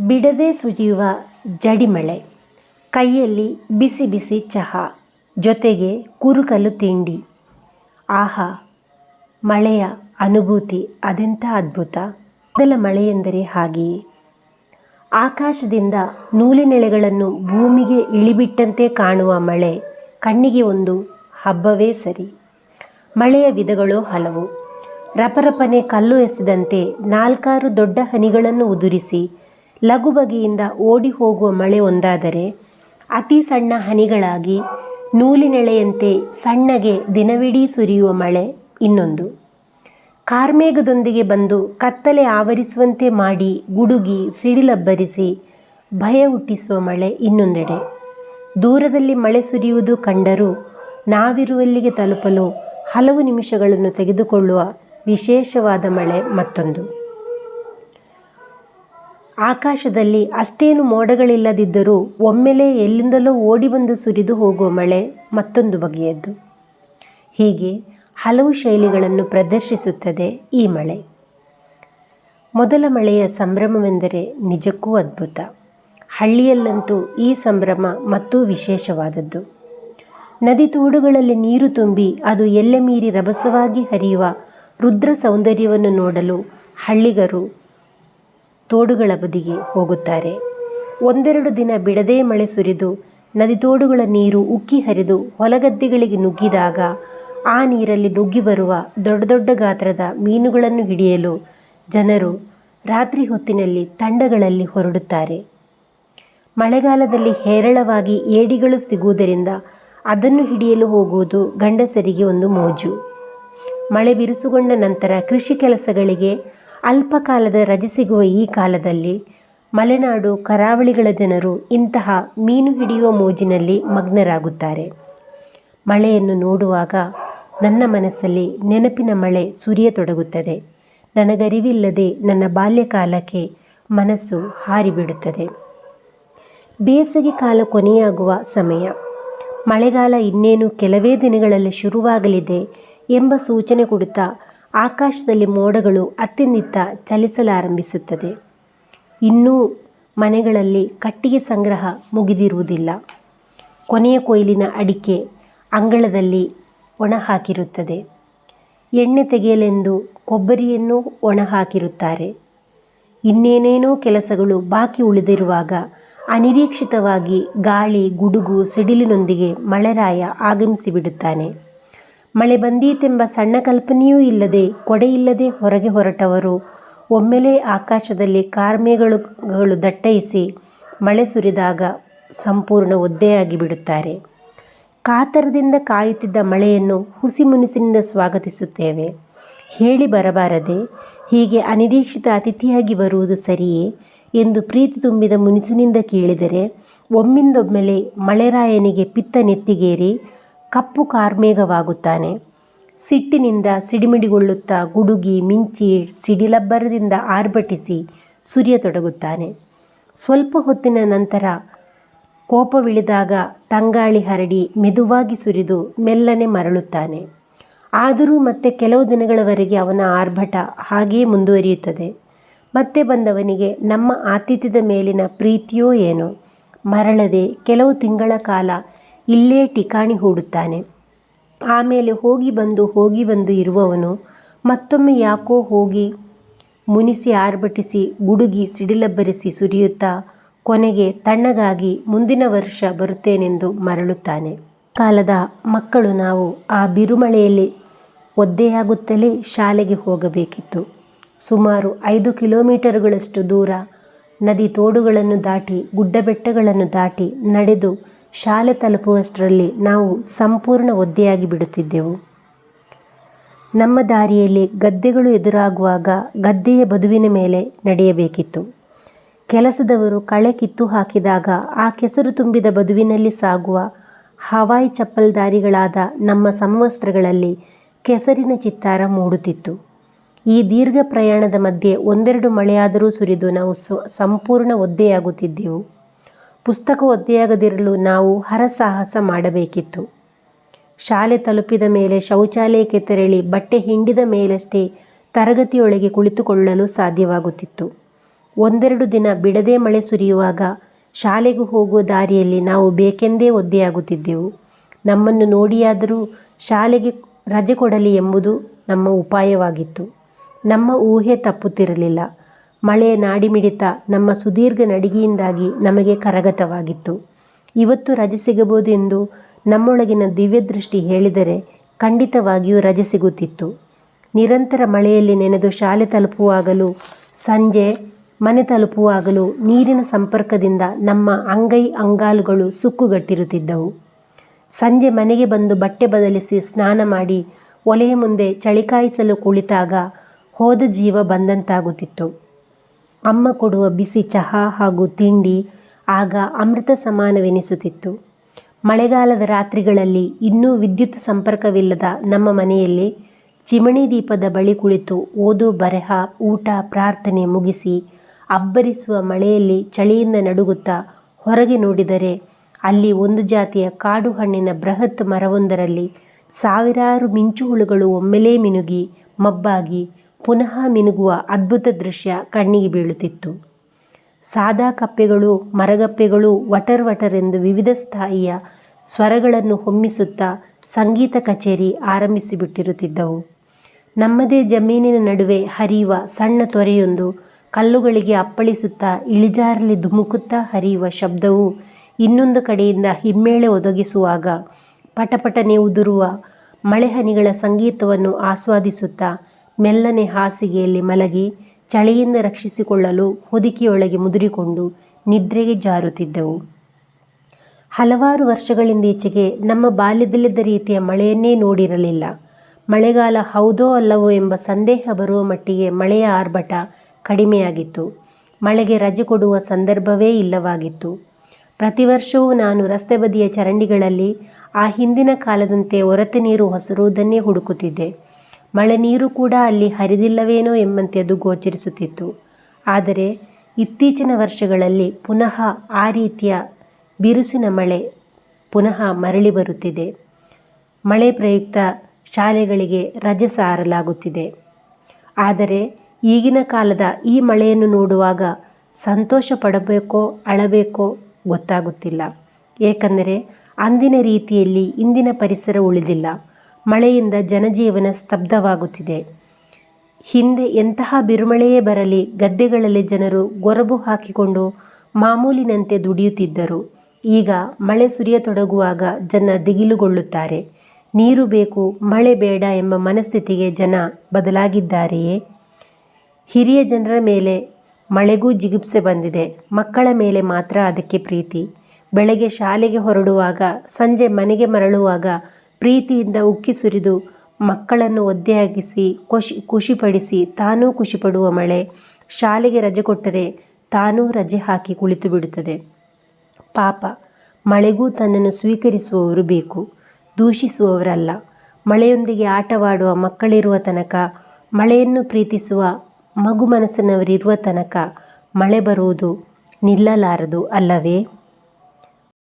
ಬಿಡದೆ ಸುರಿಯುವ ಜಡಿಮಳೆ, ಕೈಯಲ್ಲಿ ಬಿಸಿ ಬಿಸಿ ಚಹಾ, ಜೊತೆಗೆ ಕುರುಕಲು ತಿಂಡಿ. ಆಹಾ, ಮಳೆಯ ಅನುಭೂತಿ ಅದೆಂಥ ಅದ್ಭುತ. ಮೊದಲ ಮಳೆಯೆಂದರೆ ಹಾಗೆಯೇ ಆಕಾಶದಿಂದ ನೂಲಿನೆಳೆಗಳನ್ನು ಭೂಮಿಗೆ ಇಳಿಬಿಟ್ಟಂತೆ ಕಾಣುವ ಮಳೆ ಕಣ್ಣಿಗೆ ಒಂದು ಹಬ್ಬವೇ ಸರಿ. ಮಳೆಯ ವಿಧಗಳು ಹಲವು. ರಪರಪನೆ ಕಲ್ಲು ಎಸೆದಂತೆ ನಾಲ್ಕಾರು ದೊಡ್ಡ ಹನಿಗಳನ್ನು ಉದುರಿಸಿ ಲಘು ಬಗೆಯಿಂದ ಓಡಿ ಹೋಗುವ ಮಳೆ ಒಂದಾದರೆ ಅತಿ ಸಣ್ಣ ಹನಿಗಳಾಗಿ ನೂಲಿನೆಳೆಯಂತೆ ಸಣ್ಣಗೆ ದಿನವಿಡೀ ಸುರಿಯುವ ಮಳೆ ಇನ್ನೊಂದು. ಕಾರ್ಮೇಘದೊಂದಿಗೆ ಬಂದು ಕತ್ತಲೆ ಆವರಿಸುವಂತೆ ಮಾಡಿ ಗುಡುಗಿ ಸಿಡಿಲಬ್ಬರಿಸಿ ಭಯ ಹುಟ್ಟಿಸುವ ಮಳೆ ಇನ್ನೊಂದೆಡೆ. ದೂರದಲ್ಲಿ ಮಳೆ ಸುರಿಯುವುದು ಕಂಡರೂ ನಾವಿರುವಲ್ಲಿಗೆ ತಲುಪಲು ಹಲವು ನಿಮಿಷಗಳನ್ನು ತೆಗೆದುಕೊಳ್ಳುವ ವಿಶೇಷವಾದ ಮಳೆ ಮತ್ತೊಂದು. ಆಕಾಶದಲ್ಲಿ ಅಷ್ಟೇನು ಮೋಡಗಳಿಲ್ಲದಿದ್ದರೂ ಒಮ್ಮೆಲೇ ಎಲ್ಲಿಂದಲೋ ಓಡಿ ಬಂದು ಸುರಿದು ಹೋಗುವ ಮಳೆ ಮತ್ತೊಂದು ಬಗೆಯದ್ದು. ಹೀಗೆ ಹಲವು ಶೈಲಿಗಳನ್ನು ಪ್ರದರ್ಶಿಸುತ್ತದೆ ಈ ಮಳೆ. ಮೊದಲ ಮಳೆಯ ಸಂಭ್ರಮವೆಂದರೆ ನಿಜಕ್ಕೂ ಅದ್ಭುತ. ಹಳ್ಳಿಯಲ್ಲಂತೂ ಈ ಸಂಭ್ರಮ ಮತ್ತೂ ವಿಶೇಷವಾದದ್ದು. ನದಿ ತೋಡುಗಳಲ್ಲಿ ನೀರು ತುಂಬಿ ಅದು ಎಲ್ಲೆ ಮೀರಿ ರಭಸವಾಗಿ ಹರಿಯುವ ರುದ್ರ ಸೌಂದರ್ಯವನ್ನು ನೋಡಲು ಹಳ್ಳಿಗರು ತೋಡುಗಳ ಬದಿಗೆ ಹೋಗುತ್ತಾರೆ. ಒಂದೆರಡು ದಿನ ಬಿಡದೇ ಮಳೆ ಸುರಿದು ನದಿ ತೋಡುಗಳ ನೀರು ಉಕ್ಕಿ ಹರಿದು ಹೊಲಗದ್ದೆಗಳಿಗೆ ನುಗ್ಗಿದಾಗ ಆ ನೀರಲ್ಲಿ ನುಗ್ಗಿ ಬರುವ ದೊಡ್ಡ ದೊಡ್ಡ ಗಾತ್ರದ ಮೀನುಗಳನ್ನು ಹಿಡಿಯಲು ಜನರು ರಾತ್ರಿ ಹೊತ್ತಿನಲ್ಲಿ ತಂಡಗಳಲ್ಲಿ ಹೊರಡುತ್ತಾರೆ. ಮಳೆಗಾಲದಲ್ಲಿ ಹೇರಳವಾಗಿ ಏಡಿಗಳು ಸಿಗುವುದರಿಂದ ಅದನ್ನು ಹಿಡಿಯಲು ಹೋಗುವುದು ಗಂಡಸರಿಗೆ ಒಂದು ಮೋಜು. ಮಳೆ ಬಿರುಸುಗೊಂಡ ನಂತರ ಕೃಷಿ ಕೆಲಸಗಳಿಗೆ ಅಲ್ಪಕಾಲದ ರಜೆ ಸಿಗುವ ಈ ಕಾಲದಲ್ಲಿ ಮಲೆನಾಡು ಕರಾವಳಿಗಳ ಜನರು ಇಂತಹ ಮೀನು ಹಿಡಿಯುವ ಮೋಜಿನಲ್ಲಿ ಮಗ್ನರಾಗುತ್ತಾರೆ. ಮಳೆಯನ್ನು ನೋಡುವಾಗ ನನ್ನ ಮನಸ್ಸಲ್ಲಿ ನೆನಪಿನ ಮಳೆ ಸುರಿಯತೊಡಗುತ್ತದೆ. ನನಗರಿವಿಲ್ಲದೆ ನನ್ನ ಬಾಲ್ಯಕಾಲಕ್ಕೆ ಮನಸ್ಸು ಹಾರಿಬಿಡುತ್ತದೆ. ಬೇಸಿಗೆ ಕಾಲ ಕೊನೆಯಾಗುವ ಸಮಯ. ಮಳೆಗಾಲ ಇನ್ನೇನು ಕೆಲವೇ ದಿನಗಳಲ್ಲಿ ಶುರುವಾಗಲಿದೆ ಎಂಬ ಸೂಚನೆ ಕೊಡುತ್ತಾ ಆಕಾಶದಲ್ಲಿ ಮೋಡಗಳು ಅತ್ತಿಂದಿತ್ತ ಚಲಿಸಲಾರಂಭಿಸುತ್ತದೆ. ಇನ್ನೂ ಮನೆಗಳಲ್ಲಿ ಕಟ್ಟಿಗೆ ಸಂಗ್ರಹ ಮುಗಿದಿರುವುದಿಲ್ಲ. ಕೊನೆಯ ಕೊಯ್ಲಿನ ಅಡಿಕೆ ಅಂಗಳದಲ್ಲಿ ಒಣ ಹಾಕಿರುತ್ತದೆ ಎಣ್ಣೆ ತೆಗೆಯಲೆಂದು ಕೊಬ್ಬರಿಯನ್ನು ಒಣ ಹಾಕಿರುತ್ತಾರೆ ಇನ್ನೇನೇನೋ ಕೆಲಸಗಳು ಬಾಕಿ ಉಳಿದಿರುವಾಗ ಅನಿರೀಕ್ಷಿತವಾಗಿ ಗಾಳಿ, ಗುಡುಗು, ಸಿಡಿಲಿನೊಂದಿಗೆ ಮಳೆರಾಯ ಆಗಮಿಸಿಬಿಡುತ್ತಾನೆ. ಮಳೆ ಬಂದೀತೆಂಬ ಸಣ್ಣ ಕಲ್ಪನೆಯೂ ಇಲ್ಲದೆ ಕೊಡೆಯಿಲ್ಲದೆ ಹೊರಗೆ ಹೊರಟವರು. ಒಮ್ಮೆಲೇ ಆಕಾಶದಲ್ಲಿ ಕಾರ್ಮೇಘಗಳು ದಟ್ಟೈಸಿ ಮಳೆ ಸುರಿದಾಗ ಸಂಪೂರ್ಣ ಒದ್ದೆಯಾಗಿ ಬಿಡುತ್ತಾರೆ ಕಾತರದಿಂದ ಕಾಯುತ್ತಿದ್ದ ಮಳೆಯನ್ನು ಹುಸಿ ಮುನಿಸಿನಿಂದ ಸ್ವಾಗತಿಸುತ್ತೇವೆ. ಹೇಳಿ ಬರಬಾರದೆ, ಹೀಗೆ ಅನಿರೀಕ್ಷಿತ ಅತಿಥಿಯಾಗಿ ಬರುವುದು ಸರಿಯೇ ಎಂದು ಪ್ರೀತಿ ತುಂಬಿದ ಮುನಿಸಿನಿಂದ ಕೇಳಿದರೆ, ಒಮ್ಮಿಂದೊಮ್ಮೆಲೆ ಮಳೆರಾಯನಿಗೆ ಪಿತ್ತ ನೆತ್ತಿಗೇರಿ ಕಪ್ಪು ಕಾರ್ಮೇಘವಾಗುತ್ತಾನೆ. ಸಿಟ್ಟಿನಿಂದ ಸಿಡಿಮಿಡಿಗೊಳ್ಳುತ್ತಾ ಗುಡುಗಿ ಮಿಂಚಿ ಸಿಡಿಲಬ್ಬರದಿಂದ ಆರ್ಭಟಿಸಿ ಸುರಿಯತೊಡಗುತ್ತಾನೆ ಸ್ವಲ್ಪ ಹೊತ್ತಿನ ನಂತರ ಕೋಪವಿಳಿದಾಗ ತಂಗಾಳಿ ಹರಡಿ ಮೆದುವಾಗಿ ಸುರಿದು ಮೆಲ್ಲನೆ ಮರಳುತ್ತಾನೆ. ಆದರೂ ಮತ್ತೆ ಕೆಲವು ದಿನಗಳವರೆಗೆ ಅವನ ಆರ್ಭಟ ಹಾಗೆಯೇ ಮುಂದುವರಿಯುತ್ತದೆ. ಮತ್ತೆ ಬಂದವನಿಗೆ ನಮ್ಮ ಆತಿಥ್ಯದ ಮೇಲಿನ ಪ್ರೀತಿಯೋ ಏನೋ. ಮರಳದೆ ಕೆಲವು ತಿಂಗಳ ಕಾಲ ಇಲ್ಲೇ ಠಿಕಾಣಿ ಹೂಡುತ್ತಾನೆ. ಆಮೇಲೆ ಹೋಗಿ ಬಂದು ಹೋಗಿ ಬಂದು ಇರುವವನು ಮತ್ತೊಮ್ಮೆ ಯಾಕೋ ಹೋಗಿ ಮುನಿಸಿ ಆರ್ಭಟಿಸಿ, ಗುಡುಗಿ, ಸಿಡಿಲಬ್ಬರಿಸಿ ಸುರಿಯುತ್ತಾ ಕೊನೆಗೆ ತಣ್ಣಗಾಗಿ ಮುಂದಿನ ವರ್ಷ ಬರುತ್ತೇನೆಂದು ಮರಳುತ್ತಾನೆ. ಕಾಲದ ಮಕ್ಕಳು ನಾವು ಆ ಬಿರುಮಳೆಯಲ್ಲಿ ಒದ್ದೆಯಾಗುತ್ತಲೇ ಶಾಲೆಗೆ ಹೋಗಬೇಕಿತ್ತು. ಸುಮಾರು ಐದು ಕಿಲೋಮೀಟರ್ಗಳಷ್ಟು ದೂರ ನದಿ ತೋಡುಗಳನ್ನು ದಾಟಿ ಗುಡ್ಡ ಬೆಟ್ಟಗಳನ್ನು ದಾಟಿ ನಡೆದು ಶಾಲೆ ತಲುಪುವಷ್ಟರಲ್ಲಿ ನಾವು ಸಂಪೂರ್ಣ ಒದ್ದೆಯಾಗಿ ಬಿಡುತ್ತಿದ್ದೆವು. ನಮ್ಮ ದಾರಿಯಲ್ಲಿ ಗದ್ದೆಗಳು ಎದುರಾಗುವಾಗ ಗದ್ದೆಯ ಬದುವಿನ ಮೇಲೆ ನಡೆಯಬೇಕಿತ್ತು. ಕೆಲಸದವರು ಕಳೆ ಕಿತ್ತು ಹಾಕಿದಾಗ ಆ ಕೆಸರು ತುಂಬಿದ ಬದುವಿನಲ್ಲಿ ಸಾಗುವ ಹವಾಯಿ ಚಪ್ಪಲ್ ದಾರಿಗಳಾದ ನಮ್ಮ ಸಮವಸ್ತ್ರಗಳಲ್ಲಿ ಕೆಸರಿನ ಚಿತ್ತಾರ ಮೂಡುತ್ತಿತ್ತು. ಈ ದೀರ್ಘ ಪ್ರಯಾಣದ ಮಧ್ಯೆ ಒಂದೆರಡು ಮಳೆಯಾದರೂ ಸುರಿದು ನಾವು ಸಂಪೂರ್ಣ ಒದ್ದೆಯಾಗುತ್ತಿದ್ದೆವು. ಪುಸ್ತಕ ಒದ್ದೆಯಾಗದಿರಲು ನಾವು ಹರಸಾಹಸ ಮಾಡಬೇಕಿತ್ತು. ಶಾಲೆ ತಲುಪಿದ ಮೇಲೆ ಶೌಚಾಲಯಕ್ಕೆ ತೆರಳಿ ಬಟ್ಟೆ ಹಿಂಡಿದ ಮೇಲಷ್ಟೇ ತರಗತಿಯೊಳಗೆ ಕುಳಿತುಕೊಳ್ಳಲು ಸಾಧ್ಯವಾಗುತ್ತಿತ್ತು. ಒಂದೆರಡು ದಿನ ಬಿಡದೆ ಮಳೆ ಸುರಿಯುವಾಗ ಶಾಲೆಗೂ ಹೋಗುವ ದಾರಿಯಲ್ಲಿ ನಾವು ಬೇಕೆಂದೇ ಒದ್ದೆಯಾಗುತ್ತಿದ್ದೆವು. ನಮ್ಮನ್ನು ನೋಡಿಯಾದರೂ ಶಾಲೆಗೆ ರಜೆ ಕೊಡಲಿ ಎಂಬುದು ನಮ್ಮ ಉಪಾಯವಾಗಿತ್ತು. ನಮ್ಮ ಊಹೆ ತಪ್ಪುತ್ತಿರಲಿಲ್ಲ. ಮಳೆಯ ನಾಡಿಮಿಡಿತ ನಮ್ಮ ಸುದೀರ್ಘ ನಡಿಗೆಯಿಂದಾಗಿ ನಮಗೆ ಕರಗತವಾಗಿತ್ತು. ಇವತ್ತು ರಜೆ ಸಿಗಬಹುದು ಎಂದು ನಮ್ಮೊಳಗಿನ ದಿವ್ಯದೃಷ್ಟಿ ಹೇಳಿದರೆ ಖಂಡಿತವಾಗಿಯೂ ರಜೆ ಸಿಗುತ್ತಿತ್ತು. ನಿರಂತರ ಮಳೆಯಲ್ಲಿ ನೆನೆದು ಶಾಲೆ ತಲುಪುವಾಗಲೂ, ಸಂಜೆ ಮನೆ ತಲುಪುವಾಗಲೂ ನೀರಿನ ಸಂಪರ್ಕದಿಂದ ನಮ್ಮ ಅಂಗೈ ಅಂಗಾಲುಗಳು ಸುಕ್ಕುಗಟ್ಟಿರುತ್ತಿದ್ದವು. ಸಂಜೆ ಮನೆಗೆ ಬಂದು ಬಟ್ಟೆ ಬದಲಿಸಿ ಸ್ನಾನ ಮಾಡಿ ಒಲೆಯ ಮುಂದೆ ಚಳಿಕಾಯಿಸಲು ಕುಳಿತಾಗ ಹೋದ ಜೀವ ಬಂದಂತಾಗುತ್ತಿತ್ತು. ಅಮ್ಮ ಕೊಡುವ ಬಿಸಿ ಚಹಾ ಹಾಗೂ ತಿಂಡಿ ಆಗ ಅಮೃತ ಸಮಾನವೆನಿಸುತ್ತಿತ್ತು. ಮಳೆಗಾಲದ ರಾತ್ರಿಗಳಲ್ಲಿ ಇನ್ನೂ ವಿದ್ಯುತ್ ಸಂಪರ್ಕವಿಲ್ಲದ ನಮ್ಮ ಮನೆಯಲ್ಲಿ ಚಿಮಣಿ ದೀಪದ ಬಳಿ ಕುಳಿತು ಓದು, ಬರೆಹ, ಊಟ, ಪ್ರಾರ್ಥನೆ ಮುಗಿಸಿ ಅಬ್ಬರಿಸುವ ಮಳೆಯಲ್ಲಿ ಚಳಿಯಿಂದ ನಡುಗುತ್ತಾ ಹೊರಗೆ ನೋಡಿದರೆ ಅಲ್ಲಿ ಒಂದು ಜಾತಿಯ ಕಾಡು ಹಣ್ಣಿನ ಬೃಹತ್ ಮರವೊಂದರಲ್ಲಿ ಸಾವಿರಾರು ಮಿಂಚುಹುಳುಗಳು ಒಮ್ಮೆಲೇ ಮಿನುಗಿ, ಮಬ್ಬಾಗಿ ಪುನಃ ಮಿನುಗುವ ಅದ್ಭುತ ದೃಶ್ಯ ಕಣ್ಣಿಗೆ ಬೀಳುತ್ತಿತ್ತು. ಸಾದಾ ಕಪ್ಪೆಗಳು, ಮರಗಪ್ಪೆಗಳು ವಟರ್ ವಟರೆಂದು ವಿವಿಧ ಸ್ಥಾಯಿಯ ಸ್ವರಗಳನ್ನು ಹೊಮ್ಮಿಸುತ್ತಾ ಸಂಗೀತ ಕಚೇರಿ ಆರಂಭಿಸಿಬಿಟ್ಟಿರುತ್ತಿದ್ದವು. ನಮ್ಮದೇ ಜಮೀನಿನ ನಡುವೆ ಹರಿಯುವ ಸಣ್ಣ ತೊರೆಯೊಂದು ಕಲ್ಲುಗಳಿಗೆ ಅಪ್ಪಳಿಸುತ್ತಾ ಇಳಿಜಾರಲ್ಲಿ ಧುಮುಕುತ್ತಾ ಹರಿಯುವ ಶಬ್ದವು ಇನ್ನೊಂದು ಕಡೆಯಿಂದ ಹಿಮ್ಮೇಳೆ ಒದಗಿಸುವಾಗ ಪಟಪಟನೆ ಉದುರುವ ಮಳೆಹನಿಗಳ ಸಂಗೀತವನ್ನು ಆಸ್ವಾದಿಸುತ್ತಾ ಮೆಲ್ಲನೆ ಹಾಸಿಗೆಯಲ್ಲಿ ಮಲಗಿ ಚಳಿಯಿಂದ ರಕ್ಷಿಸಿಕೊಳ್ಳಲು ಹೊದಿಕೆಯೊಳಗೆ ಮುದುರಿಕೊಂಡು ನಿದ್ರೆಗೆ ಜಾರುತ್ತಿದ್ದೆವು. ಹಲವಾರು ವರ್ಷಗಳಿಂದೀಚೆಗೆ ನಮ್ಮ ಬಾಲ್ಯದಲ್ಲಿದ್ದ ರೀತಿಯ ಮಳೆಯನ್ನೇ ನೋಡಿರಲಿಲ್ಲ. ಮಳೆಗಾಲ ಹೌದೋ ಅಲ್ಲವೋ ಎಂಬ ಸಂದೇಹ ಬರುವ ಮಟ್ಟಿಗೆ ಮಳೆಯ ಆರ್ಭಟ ಕಡಿಮೆಯಾಗಿತ್ತು. ಮಳೆಗೆ ರಜೆ ಕೊಡುವ ಸಂದರ್ಭವೇ ಇಲ್ಲವಾಗಿತ್ತು. ಪ್ರತಿ ವರ್ಷವೂ ನಾನು ರಸ್ತೆ ಬದಿಯ ಚರಂಡಿಗಳಲ್ಲಿ ಆ ಹಿಂದಿನ ಕಾಲದಂತೆ ಒರತೆ ನೀರು ಹೊಸರುವುದನ್ನೇ ಹುಡುಕುತ್ತಿದ್ದೆ. ಮಳೆ ನೀರು ಕೂಡ ಅಲ್ಲಿ ಹರಿದಿಲ್ಲವೇನೋ ಎಂಬಂತೆ ಅದು ಗೋಚರಿಸುತ್ತಿತ್ತು. ಆದರೆ ಇತ್ತೀಚಿನ ವರ್ಷಗಳಲ್ಲಿ ಪುನಃ ಆ ರೀತಿಯ ಬಿರುಸಿನ ಮಳೆ ಪುನಃ ಮರಳಿ ಬರುತ್ತಿದೆ. ಮಳೆ ಪ್ರಯುಕ್ತ ಶಾಲೆಗಳಿಗೆ ರಜೆ ಸಾರಲಾಗುತ್ತಿದೆ. ಆದರೆ ಈಗಿನ ಕಾಲದ ಈ ಮಳೆಯನ್ನು ನೋಡುವಾಗ ಸಂತೋಷ ಪಡಬೇಕೋ ಅಳಬೇಕೋ ಗೊತ್ತಾಗುತ್ತಿಲ್ಲ. ಏಕೆಂದರೆ ಅಂದಿನ ರೀತಿಯಲ್ಲಿ ಇಂದಿನ ಪರಿಸರ ಉಳಿದಿಲ್ಲ. ಮಳೆಯಿಂದ ಜನಜೀವನ ಸ್ತಬ್ಧವಾಗುತ್ತಿದೆ. ಹಿಂದೆ ಎಂತಹ ಬಿರುಮಳೆಯೇ ಬರಲಿ ಗದ್ದೆಗಳಲ್ಲಿ ಜನರು ಗೊರಬು ಹಾಕಿಕೊಂಡು ಮಾಮೂಲಿನಂತೆ ದುಡಿಯುತ್ತಿದ್ದರು. ಈಗ ಮಳೆ ಸುರಿಯತೊಡಗುವಾಗ ಜನ ದಿಗಿಲುಗೊಳ್ಳುತ್ತಾರೆ. ನೀರು ಬೇಕು, ಮಳೆ ಬೇಡ ಎಂಬ ಮನಸ್ಥಿತಿಗೆ ಜನ ಬದಲಾಗಿದ್ದಾರೆಯೇ? ಹಿರಿಯ ಜನರ ಮೇಲೆ ಮಳೆಗೂ ಜಿಗುಪ್ಸೆ ಬಂದಿದೆ. ಮಕ್ಕಳ ಮೇಲೆ ಮಾತ್ರ ಅದಕ್ಕೆ ಪ್ರೀತಿ. ಬೆಳಗ್ಗೆ ಶಾಲೆಗೆ ಹೊರಡುವಾಗ, ಸಂಜೆ ಮನೆಗೆ ಮರಳುವಾಗ ಪ್ರೀತಿಯಿಂದ ಉಕ್ಕಿ ಸುರಿದು ಮಕ್ಕಳನ್ನು ಒದ್ದೆಯಾಗಿಸಿ ಖುಷಿ ಖುಷಿಪಡಿಸಿ ತಾನೂ ಖುಷಿಪಡುವ ಮಳೆ ಶಾಲೆಗೆ ರಜೆ ಕೊಟ್ಟರೆ ತಾನೂ ರಜೆ ಹಾಕಿ ಕುಳಿತು ಬಿಡುತ್ತದೆ. ಪಾಪ, ಮಳೆಗೂ ತನ್ನನ್ನು ಸ್ವೀಕರಿಸುವವರು ಬೇಕು, ದೂಷಿಸುವವರಲ್ಲ. ಮಳೆಯೊಂದಿಗೆ ಆಟವಾಡುವ ಮಕ್ಕಳಿರುವ ತನಕ, ಮಳೆಯನ್ನು ಪ್ರೀತಿಸುವ ಮಗು ಮನಸ್ಸಿನವರಿರುವ ತನಕ ಮಳೆ ಬರುವುದು ನಿಲ್ಲಲಾರದು ಅಲ್ಲವೇ?